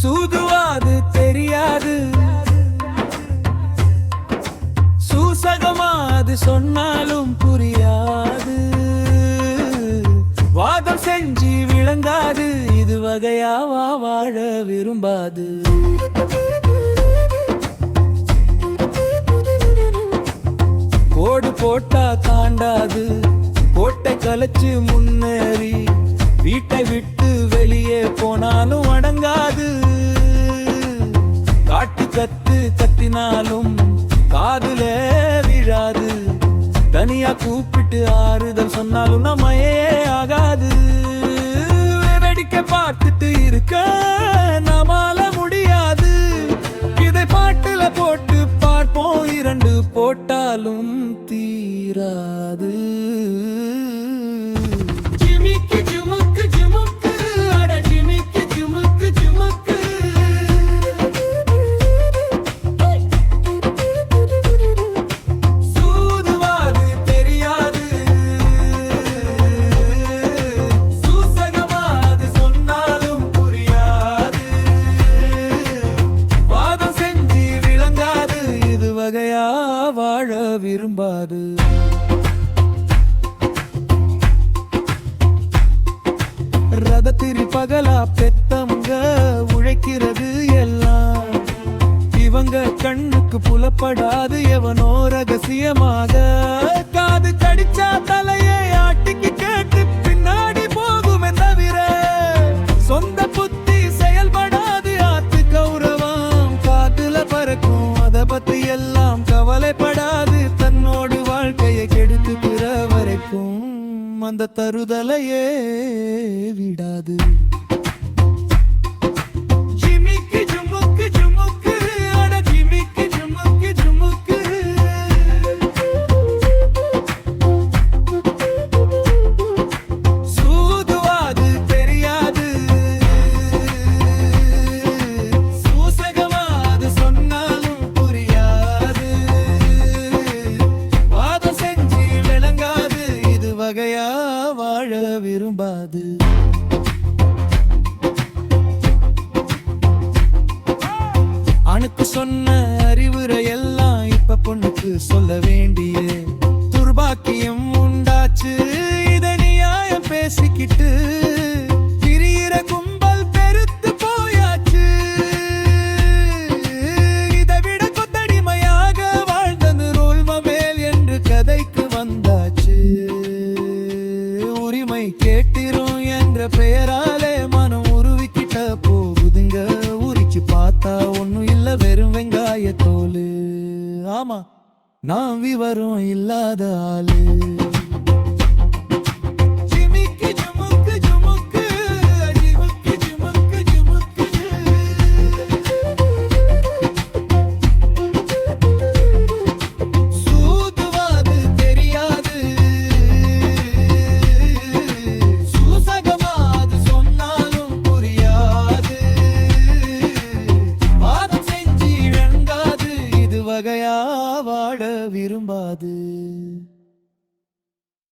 சூதுவாது தெரியாது. சூசகமா அது சொன்னாலும் புரியாது. வாதம் செஞ்சு விளங்காது இது வகையாவா வாழ விரும்பாது. கோடு போட்டா தாண்டாது கோட்டை கலைச்சு முன்னேறி வீட்டை விட்டு வெளியே போனாலும் கத்து கத்தினாலும் காதுல விழாது. தனியா கூப்பிட்டு ஆறுதல் சொன்னாலும் நம்மையே ஆகாது. வெடிக்க பார்த்துட்டு இருக்க நம்மால முடியாது. இதை பாட்டுல போட்டு பார்ப்போம் இரண்டு போட்டாலும் தீராது. வாழ விரும்பாது. ரதத்திரி பகலா பெத்தவங்க உழைக்கிறது எல்லாம். இவங்க கண்ணுக்கு புலப்படாது எவனோ ரகசியமாக. காது கடிச்சா தலையை ஆட்டிக்கு கேட்டு பின்னாடி போகுமே தவிர சொந்த புத்தி செயல்படாது ஆத்து கௌரவம். காட்டுல பறக்கும் அதை பத்தி எல்லாம் அந்த தருதலையே விடாது. விரும்பாது. அணுக்கு சொன்ன அறிவுரை எல்லாம் இப்ப பொண்ணுக்கு சொல்ல வேண்டிய. துர்பாக்கியம் உண்டாச்சு. இத நியாயம் பேசிக்கிட்டு உரிமை கேட்டிரும் என்ற பெயராலே மனம் உருவிக்கிட்ட போகுதுங்க. உரிச்சு பார்த்தா ஒண்ணும் இல்ல வெறும் வெங்காய தோலு ஆமா நான் விவரம் இல்லாத ஆளு.